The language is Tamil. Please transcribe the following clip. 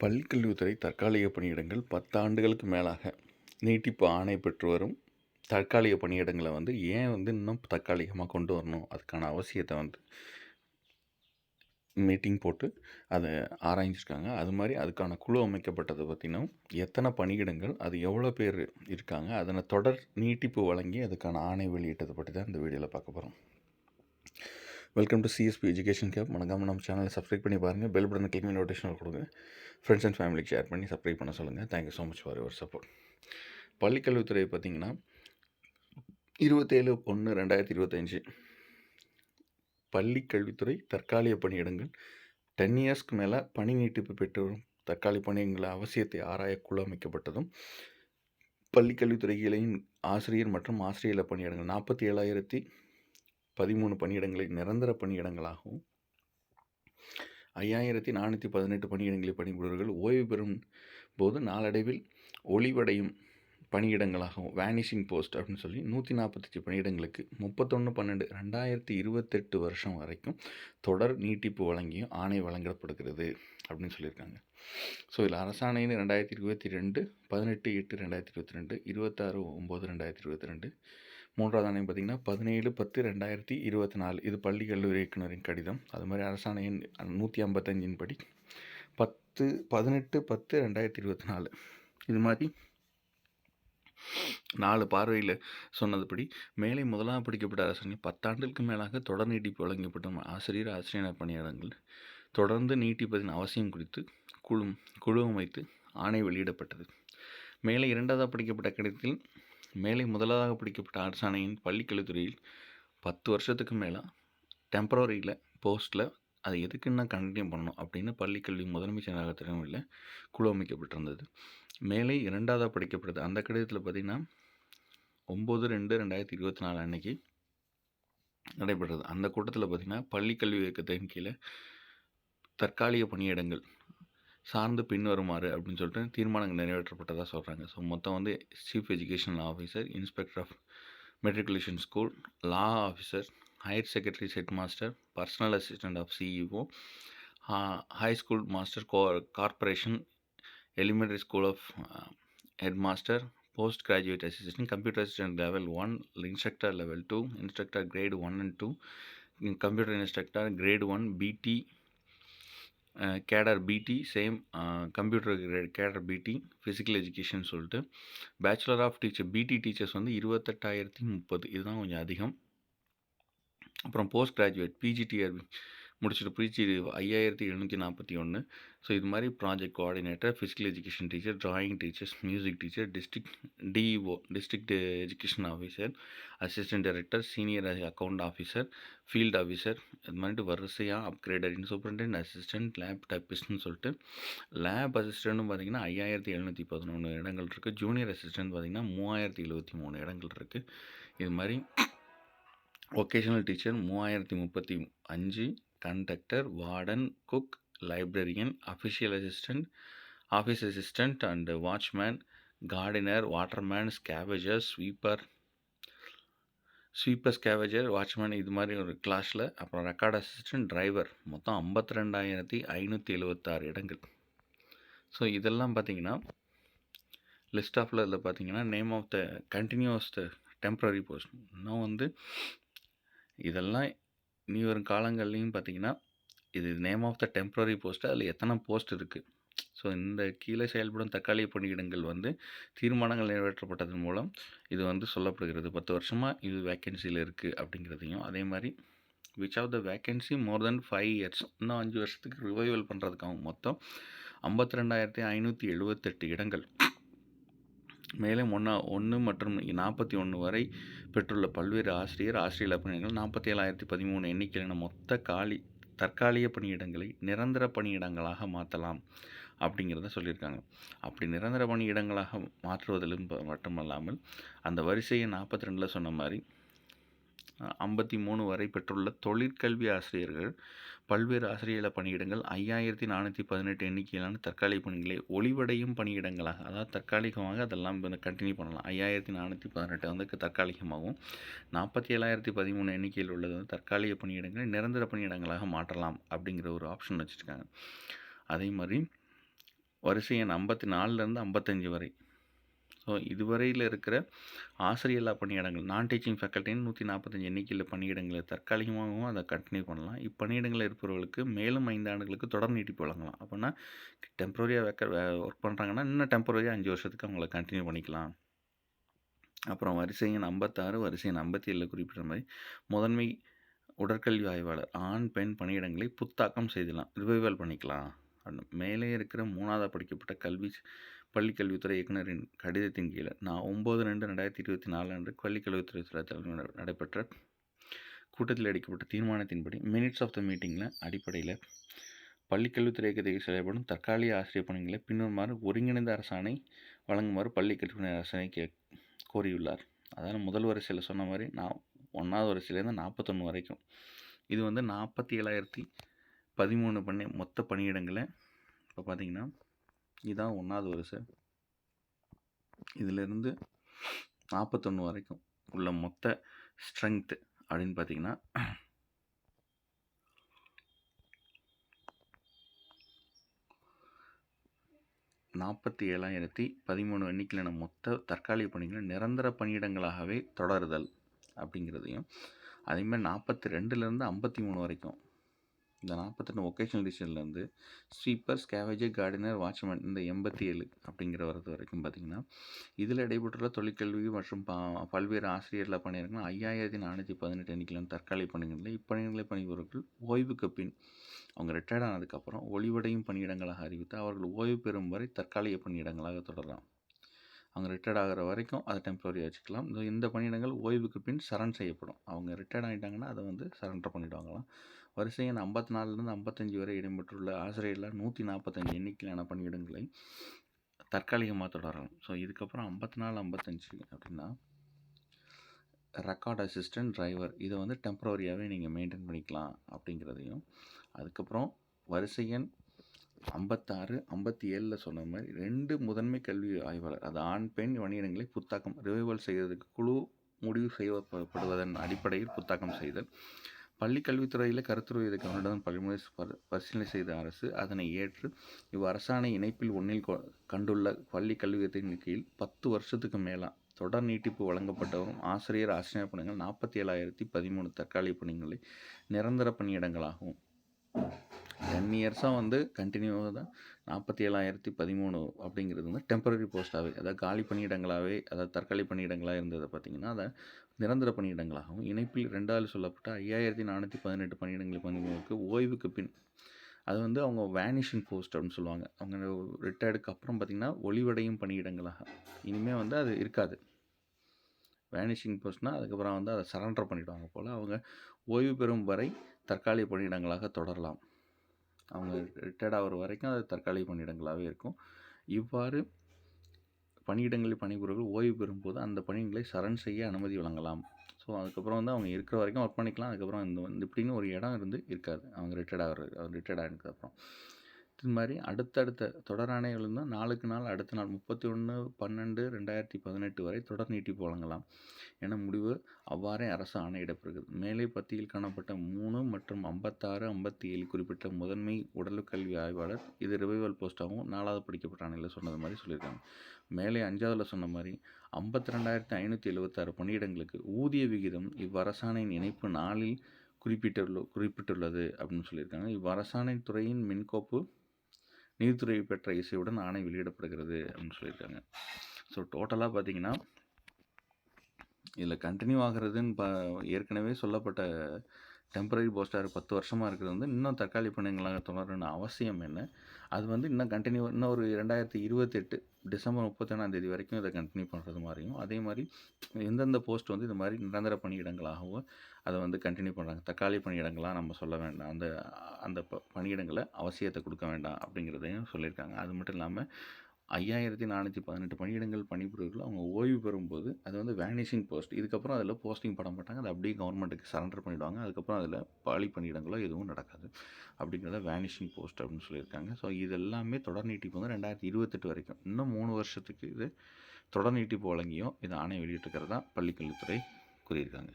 பள்ளிக்கல்வித்துறை தற்காலிக பணியிடங்கள் பத்தாண்டுகளுக்கு மேலாக நீட்டிப்பு ஆணை பெற்று வரும் தற்காலிக பணியிடங்களை வந்து ஏன் வந்து இன்னும் தற்காலிகமாக கொண்டு வரணும்? அதுக்கான அவசியத்தை வந்து மீட்டிங் போட்டு அதை ஆராய்ஞ்சிருக்காங்க. அது மாதிரி அதுக்கான குழு அமைக்கப்பட்டதை பற்றினும் எத்தனை பணியிடங்கள் அது எவ்வளோ பேர் இருக்காங்க அதனை தொடர் நீட்டிப்பு வழங்கி அதுக்கான ஆணை வெளியிட்டதை பற்றி தான் இந்த வீடியோவில் பார்க்க போகிறோம் welcome to CSP education cap மறக்காமல் நம்ம சேனலை சப்ஸ்கிரைப் பண்ணி பாருங்கள் பெல் பட்டன் கிளிக் பண்ணி நோட்டிஃபிகேஷன் கொடுங்க. ஃப்ரெண்ட்ஸ் அண்ட் ஃபேமிலிக்கு ஷேர் பண்ணி சப்ஸ்கிரைப் பண்ண சொல்லுங்கள் thank you so much for your support பள்ளிக்கல்வித்துறை பார்த்திங்கன்னா இருபத்தேழு ஒன்று ரெண்டாயிரத்தி இருபத்தஞ்சி. பள்ளி கல்வித்துறை தற்காலிக பணியிடங்கள். டென் இயர்ஸ்க்கு மேலே பணி நீட்டிப்பு பெற்று வரும் தற்காலிக பணியிடங்களை அவசியத்தை ஆராய குழு அமைக்கப்பட்டதும் பள்ளி கல்வித்துறை இளையின் ஆசிரியர் மற்றும் ஆசிரியர் பணியிடங்கள் நாற்பத்தி ஏழாயிரத்தி பதிமூணு பணியிடங்களை நிரந்தர பணியிடங்களாகவும் ஐயாயிரத்தி நானூற்றி பதினெட்டு பணியிடங்களில் பணிபுரிவர்கள் ஓய்வு பெறும் போது நாளடைவில் ஒளிவடையும் பணியிடங்களாகவும் வேனிஷிங் போஸ்ட் அப்படின்னு சொல்லி நூற்றி நாற்பத்தஞ்சு பணியிடங்களுக்கு முப்பத்தொன்று பன்னெண்டு ரெண்டாயிரத்தி இருபத்தெட்டு வருஷம் வரைக்கும் தொடர் நீட்டிப்பு வழங்கியும் ஆணை வழங்கப்படுகிறது அப்படின்னு சொல்லியிருக்காங்க. ஸோ இதில் அரசாணைன்னு ரெண்டாயிரத்தி இருபத்தி ரெண்டு பதினெட்டு எட்டு ரெண்டாயிரத்தி இருபத்தி ரெண்டு இருபத்தாறு ஒம்பது ரெண்டாயிரத்தி இருபத்தி ரெண்டு மூன்றாவது ஆணையம் பார்த்திங்கன்னா பதினேழு பத்து ரெண்டாயிரத்தி இருபத்தி நாலு இது பள்ளி கல்லூரி இயக்குனரின் கடிதம். அது மாதிரி அரசாணையின் நூற்றி ஐம்பத்தஞ்சின் படி. பத்து பதினெட்டு பத்து ரெண்டாயிரத்தி இருபத்தி நாலு இது மாதிரி நாலு பார்வையில் சொன்னதுபடி மேலே முதலாம் படிக்கப்பட்ட அரசாணை பத்தாண்டுக்கு மேலாக தொடர் நீட்டிப்பு வழங்கப்பட்ட ஆசிரியர் ஆசிரியர் பணியாளர்கள் தொடர்ந்து நீட்டிப்பதின் அவசியம் குறித்து குழு குழு அமைத்து ஆணை வெளியிடப்பட்டது. மேலே இரண்டாவதாக படிக்கப்பட்ட கடிதத்தில் மேலே முதலாவதாக படிக்கப்பட்ட அரசாணையின் பள்ளிக்கல்வித்துறையில் பத்து வருஷத்துக்கு மேலே டெம்பரரியில் போஸ்ட்டில் அது எதுக்குன்னா கண்டினியூ பண்ணணும் அப்படின்னு பள்ளிக்கல்வி முதன்மை செயலாளர் குழு அமைக்கப்பட்டிருந்தது. மேலே இரண்டாவதாக படிக்கப்பட்டது. அந்த கடிதத்தில் பார்த்திங்கன்னா ஒம்பது ரெண்டு ரெண்டாயிரத்தி இருபத்தி நாலு அன்னைக்கு நடைபெற்றது. அந்த கூட்டத்தில் பார்த்திங்கன்னா பள்ளிக்கல்வி இயக்கத்தின் கீழே தற்காலிக பணியிடங்கள் சார்ந்து பின்வருமாறு அப்படின்னு சொல்லிட்டு தீர்மானங்கள் நிறைவேற்றப்பட்டதாக சொல்கிறாங்க ஸோ மொத்தம் வந்து chief educational officer inspector of matriculation school law officer higher secretary head master personal assistant of CEO high school master go corporation elementary school of head master post graduate assistant computer assistant level one instructor level two instructor grade one and two computer instructor grade one PT cadre PT same computer cadre PT physical education சொல்லிட்டு. Bachelor of teacher PT teachers வந்து இருபத்தெட்டாயிரத்தி முப்பது. இதுதான் கொஞ்சம் அதிகம். அப்புறம் போஸ்ட் கிராஜுவேட் பிஜிடிஆர்பி முடிச்சுட்டு பிரிச்சு ஐயாயிரத்தி எழுநூற்றி நாற்பத்தி ஒன்று ஸோ இது மாதிரி project coordinator physical education teacher drawing teachers music teacher district DEO district education officer assistant director senior account officer field officer இது மாதிரி வரிசையாக upgrader in superintendent assistant lab டைப்பிஸ்ட்னு சொல்லிட்டு லேப் அசிஸ்டன்ட்னு பார்த்தீங்கன்னா ஐயாயிரத்தி எழுநூற்றி பதினொன்று இடங்கள் இருக்குது ஜூனியர் அசிஸ்டன்ட் பார்த்திங்கன்னா மூவாயிரத்தி எழுபத்தி மூணு இடங்கள் இருக்குது இது மாதிரி ஒகேஷனல் டீச்சர் மூவாயிரத்தி முப்பத்தி அஞ்சு conductor warden cook librarian official assistant office assistant and watchman gardener waterman scavenger sweeper sweeper scavenger watchman இது மாதிரி ஒரு கிளாஸில் அப்புறம் ரெக்கார்ட் அசிஸ்டன்ட் டிரைவர் மொத்தம் ஐம்பத்தி ரெண்டாயிரத்தி ஐநூற்றி எழுபத்தாறு இடங்கள். ஸோ இதெல்லாம் பார்த்தீங்கன்னா லிஸ்ட் ஆஃபில் இதில் பார்த்தீங்கன்னா name of the continues the temporary post இன்னும் வந்து இதெல்லாம் இனி வரும் காலங்கள்லையும் பார்த்தீங்கன்னா இது name of the temporary post அதில் எத்தனை போஸ்ட் இருக்குது ஸோ இந்த கீழே செயல்படும் தற்காலிக பணியிடங்கள் வந்து தீர்மானங்கள் நிறைவேற்றப்பட்டதன் மூலம் இது வந்து சொல்லப்படுகிறது. பத்து வருஷமாக இது வேக்கன்சியில் இருக்குது அப்படிங்கிறதையும். அதே மாதிரி which of the vacancy more then five years இன்னும் அஞ்சு வருஷத்துக்கு ரிவைவல் பண்ணுறதுக்காக மொத்தம் ஐம்பத்தி ரெண்டாயிரத்தி ஐநூற்றி எழுபத்தெட்டு இடங்கள். மேலும் ஒன்றா ஒன்று மற்றும் நாற்பத்தி ஒன்று வரை பெற்றுள்ள பல்வேறு ஆசிரியர் ஆசிரியர் பணியிடங்கள் நாற்பத்தி ஏழாயிரத்தி பதிமூணு எண்ணிக்கையிலான மொத்த காலி தற்காலிக பணியிடங்களை நிரந்தர பணியிடங்களாக மாற்றலாம் அப்படிங்கிறத சொல்லியிருக்காங்க. அப்படி நிரந்தர பணியிடங்களாக மாற்றுவதிலும் மட்டுமல்லாமல் அந்த வரிசையை நாற்பத்தி ரெண்டில் சொன்ன மாதிரி ஐம்பத்தி மூணு வரை பெற்றுள்ள தொழிற்கல்வி ஆசிரியர்கள் பல்வேறு ஆசிரியர் பணியிடங்கள் ஐயாயிரத்தி நானூற்றி பதினெட்டு எண்ணிக்கையிலான தற்காலிக பணிகளை ஒளிவடையும் பணியிடங்களாக அதாவது தற்காலிகமாக அதெல்லாம் கண்டினியூ பண்ணலாம். ஐயாயிரத்தி நானூற்றி பதினெட்டு வந்து தற்காலிகமாகவும் நாற்பத்தி ஏழாயிரத்தி பதிமூணு எண்ணிக்கையில் உள்ளது வந்து தற்காலிக பணியிடங்களை நிரந்தர பணியிடங்களாக மாற்றலாம் அப்படிங்கிற ஒரு ஆப்ஷன் வச்சுருக்காங்க. அதே மாதிரி வரிசை எண் ஐம்பத்தி நாலுலேருந்து ஐம்பத்தஞ்சு வரை ஸோ இதுவரையில் இருக்கிற ஆசிரியல்லா பணியிடங்கள் நான் டீச்சிங் ஃபேக்கல்ட்டின்னு நூற்றி நாற்பத்தஞ்சு எண்ணிக்கையில் பணியிடங்களை தற்காலிகமாகவும் அதை கண்டினியூ பண்ணலாம். இப்பணியிடங்களில் இருப்பவர்களுக்கு மேலும் ஐந்து ஆண்டுகளுக்கு தொடர் நீட்டிப்பு வழங்கலாம். அப்படின்னா டெம்பரரியாக வைக்க ஒர்க் பண்ணுறாங்கன்னா இன்னும் டெம்பரரியாக அஞ்சு வருஷத்துக்கு அவங்கள கண்டினியூ பண்ணிக்கலாம். அப்புறம் வரிசை எண் ஐம்பத்தாறு வரிசை எண் ஐம்பத்தி ஏழில் குறிப்பிட்ட மாதிரி முதன்மை உடற்கல்வி ஆய்வாளர் ஆண் பெண் பணியிடங்களை புத்தாக்கம் செய்தலாம் ரிவைவல் பண்ணிக்கலாம். அப்படின்னு மேலே இருக்கிற மூணாவது படிக்கப்பட்ட கல்வி பள்ளி கல்வித்துறை இயக்குனரின் கடிதத்தின் கீழே நான் ஒம்பது ரெண்டு ரெண்டாயிரத்தி இருபத்தி நாலு அன்று பள்ளிக்கல்வித்துறை தலைவர் நடைபெற்ற கூட்டத்தில் அடிக்கப்பட்ட தீர்மானத்தின்படி மினிட்ஸ் ஆஃப் த மீட்டிங்கில் அடிப்படையில் பள்ளிக்கல்வித்துறை இயக்கத்தில் செயல்படும் தற்காலிக ஆசிரியர் பணிகளை பின்வருமாறு ஒருங்கிணைந்த அரசாணை வழங்குமாறு பள்ளி கல்வித்துறை அரசாணை கே கோரியுள்ளார். அதாவது முதல் வரிசையில் சொன்ன மாதிரி நான் ஒன்றாவது வரிசையிலேருந்து நாற்பத்தொன்று வரைக்கும். இது வந்து நாற்பத்தி ஏழாயிரத்தி பதிமூணு பண்ணி மொத்த பணியிடங்களை இப்போ பார்த்தீங்கன்னா இதுதான் ஒன்றாவது வரிசை. இதிலிருந்து நாற்பத்தொன்று வரைக்கும் உள்ள மொத்த ஸ்ட்ரென்த்து அப்படின்னு பார்த்தீங்கன்னா நாற்பத்தி ஏழாயிரத்தி பதிமூணு எண்ணிக்கையிலான மொத்த தற்காலிக பணிகளை நிரந்தர பணியிடங்களாகவே தொடருதல் அப்படிங்கிறதையும் அதேமாதிரி நாற்பத்தி ரெண்டுலேருந்து ஐம்பத்தி மூணு வரைக்கும் இந்த நாற்பத்தெட்டு ஒகேஷனல் டிஷன்லேருந்து ஸ்வீப்பர் ஸ்கேவேஜர் கார்டினர் வாட்ச்மேன் இந்த எண்பத்தி ஏழு அப்படிங்கிற வரது வரைக்கும் பார்த்திங்கன்னா இதில் இடைப்பட்டுள்ள தொழிற்கல்வி மற்றும் பா பல்வேறு ஆசிரியர்களை பணியிடங்கள் ஐயாயிரத்தி நானூற்றி பதினெட்டு எண்ணிக்கையிலான தற்காலிக பணிகளில் இப்பணிகளை பணிபுரிவர்கள் ஓய்வுக்கு பின் அவங்க ரிட்டையர்ட் ஆனதுக்கப்புறம் ஒளிவடையும் பணியிடங்களாக அறிவித்து அவர்கள் ஓய்வு பெறும் வரை தற்காலிக பணியிடங்களாக தொடரலாம். அவங்க ரிட்டையர்ட் ஆகிற வரைக்கும் அதை டெம்பரரி வச்சுக்கலாம். இந்த இந்த பணியிடங்கள் ஓய்வுக்கு பின் சரண் செய்யப்படும். அவங்க ரிட்டையர்ட் ஆகிட்டாங்கன்னா அதை வந்து சரண்டர் பண்ணிவிடுவாங்களாம் வரிசை எண் ஐம்பத்தி நாலுலேருந்து ஐம்பத்தஞ்சு வரை இடம்பெற்றுள்ள ஆசிரியரில் நூற்றி நாற்பத்தஞ்சு எண்ணிக்கையிலான பணியிடங்களை தற்காலிகமாக தொடரலாம். ஸோ இதுக்கப்புறம் ஐம்பத்தி நாலு ஐம்பத்தஞ்சு அப்படின்னா ரெக்கார்ட் அசிஸ்டன்ட் டிரைவர் இதை வந்து டெம்பரவரியாகவே நீங்கள் மெயின்டைன் பண்ணிக்கலாம் அப்படிங்கிறதையும். அதுக்கப்புறம் வரிசை எண் ஐம்பத்தாறு ஐம்பத்தி ஏழில் சொன்ன மாதிரி ரெண்டு முதன்மை கல்வி ஆய்வாளர் அது ஆண் பெண் வணிகங்களை புத்தாக்கம் ரிவைவல் செய்வதற்கு குழு முடிவு செய்யப்படுவதன் அடிப்படையில் புத்தாக்கம் செய்தல். பள்ளி கல்வித்துறையில் கருத்துருவதை இதை பள்ளிமுறை பல்முறை பரிசீலனை செய்த அரசு அதனை ஏற்று இவ் அரசாணை இணைப்பில் ஒன்றில் கண்டுள்ள பள்ளி கல்வியத்தின் கீழ் பத்து வருஷத்துக்கு மேலாம் தொடர் நீட்டிப்பு வழங்கப்பட்டவரும் ஆசிரியர் ஆசிரியர் பணிகள் நாற்பத்தி ஏழாயிரத்தி பதிமூணு தற்காலிக பணிகளை நிரந்தர பணியிடங்களாகும். டென் இயர்ஸாக வந்து கண்டினியூவாக தான் நாற்பத்தி ஏழாயிரத்தி பதிமூணு அப்படிங்கிறது வந்து டெம்பரரி போஸ்ட்டாகவே அதாவது காலி பணியிடங்களாகவே அதாவது தற்காலிக பணியிடங்களாக இருந்ததை பார்த்திங்கன்னா அதை நிரந்தர பணியிடங்களாகவும் இணைப்பில் ரெண்டாவது சொல்லப்பட்ட ஐயாயிரத்தி நானூற்றி பதினெட்டு பணியிடங்களை பணிகளுக்கு ஓய்வுக்கு பின் அது வந்து அவங்க வேனிஷிங் போஸ்ட் அப்படின்னு சொல்லுவாங்க. அவங்க ரிட்டையர்டுக்கு அப்புறம் பார்த்திங்கன்னா ஒளிவடையும் பணியிடங்களாக. இனிமேல் வந்து அது இருக்காது. வேனிஷிங் போஸ்ட்னால் அதுக்கப்புறம் வந்து அதை சரண்டர் பண்ணிவிடுவாங்க போல் அவங்க ஓய்வு பெறும் வரை தற்காலிக பணியிடங்களாக தொடரலாம். அவங்க ரிட்டையர்ட் ஆகிற வரைக்கும் அது தற்காலிக பணியிடங்களாகவே இருக்கும். இவ்வாறு பணியிடங்களில் பணிபுரிவர்கள் ஓய்வு பெறும்போது அந்த பணிகளை சரண் செய்ய அனுமதி வழங்கலாம். ஸோ அதுக்கப்புறம் வந்து அவங்க இருக்கிற வரைக்கும் ஒர்க் பண்ணிக்கலாம். அதுக்கப்புறம் இந்த வந்து இப்படின்னு ஒரு இடம் இருந்து இருக்காது. அவங்க ரிட்டையர்ட் ஆகிற ரிட்டையர்ட் ஆனதுக்கப்புறம். இது மாதிரி அடுத்தடுத்த தொடர் ஆணைகள் இருந்தால் நாளுக்கு நாள் அடுத்த நாள் முப்பத்தி ஒன்று பன்னெண்டு ரெண்டாயிரத்தி பதினெட்டு வரை தொடர் நீட்டிப்பு வழங்கலாம். என முடிவு அவ்வாறே அரசு ஆணையிடப்படுகிறது மேலே பத்தியில் காணப்பட்ட மூணு மற்றும் ஐம்பத்தாறு ஐம்பத்தி ஏழு குறிப்பிட்ட முதன்மை உடற்கல்வி ஆய்வாளர் இது ரிவைவல் போஸ்ட்டாகவும் நாலாவது படிக்கப்பட்ட ஆணையில் சொன்னது மாதிரி சொல்லியிருக்காங்க. மேலே அஞ்சாவதில் சொன்ன மாதிரி ஐம்பத்தி ரெண்டாயிரத்தி ஐநூற்றி எழுபத்தாறு பணியிடங்களுக்கு ஊதிய விகிதம் இவ்வரசாணையின் இணைப்பு நாளில் குறிப்பிட்டுள்ள குறிப்பிட்டுள்ளது அப்படின்னு சொல்லியிருக்காங்க. இவ்வரசாணை துறையின் மின்கோப்பு நீதித்துறை பெற்ற இசையுடன் ஆணை வெளியிடப்படுகிறது அப்படின்னு சொல்லியிருக்காங்க. ஸோ டோட்டலாக பார்த்தீங்கன்னா இதில் கண்டினியூ ஆகிறதுன்னு ப ஏற்கனவே சொல்லப்பட்ட டெம்பரரி போஸ்டாக பத்து வருஷமாக இருக்கிறது வந்து இன்னும் தற்காலிக பணிகளாக தொடரணும் அவசியம் என்ன அது வந்து இன்னும் கண்டினியூ இன்னும் ஒரு ரெண்டாயிரத்தி இருபத்தெட்டு டிசம்பர் முப்பத்தொன்னாம் தேதி வரைக்கும் இதை கண்டினியூ பண்ணுறது மாதிரியும் அதே மாதிரி எந்தெந்த போஸ்ட் வந்து இது மாதிரி நிரந்தர பணியிடங்களாகவும் அதை வந்து கண்டினியூ பண்ணுறாங்க தக்காளி பணியிடங்களாக நம்ம சொல்ல வேண்டாம். அந்த அந்த ப பணியிடங்களை அவசியத்தை கொடுக்க வேண்டாம் அப்படிங்கிறதையும் சொல்லியிருக்காங்க. அது மட்டும் இல்லாமல் ஐயாயிரத்தி நானூற்றி பதினெட்டு பணியிடங்கள் பணிபுரியர்கள் அவங்க ஓய்வு பெறும்போது அது வந்து வேனிஷிங் போஸ்ட் இதுக்கப்புறம் அதில் போஸ்டிங் பண்ண மாட்டாங்க அதை அப்படியே கவர்மெண்ட்டுக்கு சரண்டர் பண்ணிவிடுவாங்க அதுக்கப்புறம் அதில் பாலி பணியிடங்களோ எதுவும் நடக்காது. அப்படிங்கிறத வேனிஷிங் போஸ்ட் அப்படின்னு சொல்லியிருக்காங்க. ஸோ இது எல்லாமே தொடர் நீட்டிப்பு வந்து ரெண்டாயிரத்தி இருபத்தெட்டு வரைக்கும். இன்னும் மூணு வருஷத்துக்கு இது தொடர் நீட்டிப்பு வழங்கியும் இது ஆணை வெளியிட்டிருக்கிறதா பள்ளிக்கல்வித்துறை கூறியிருக்காங்க.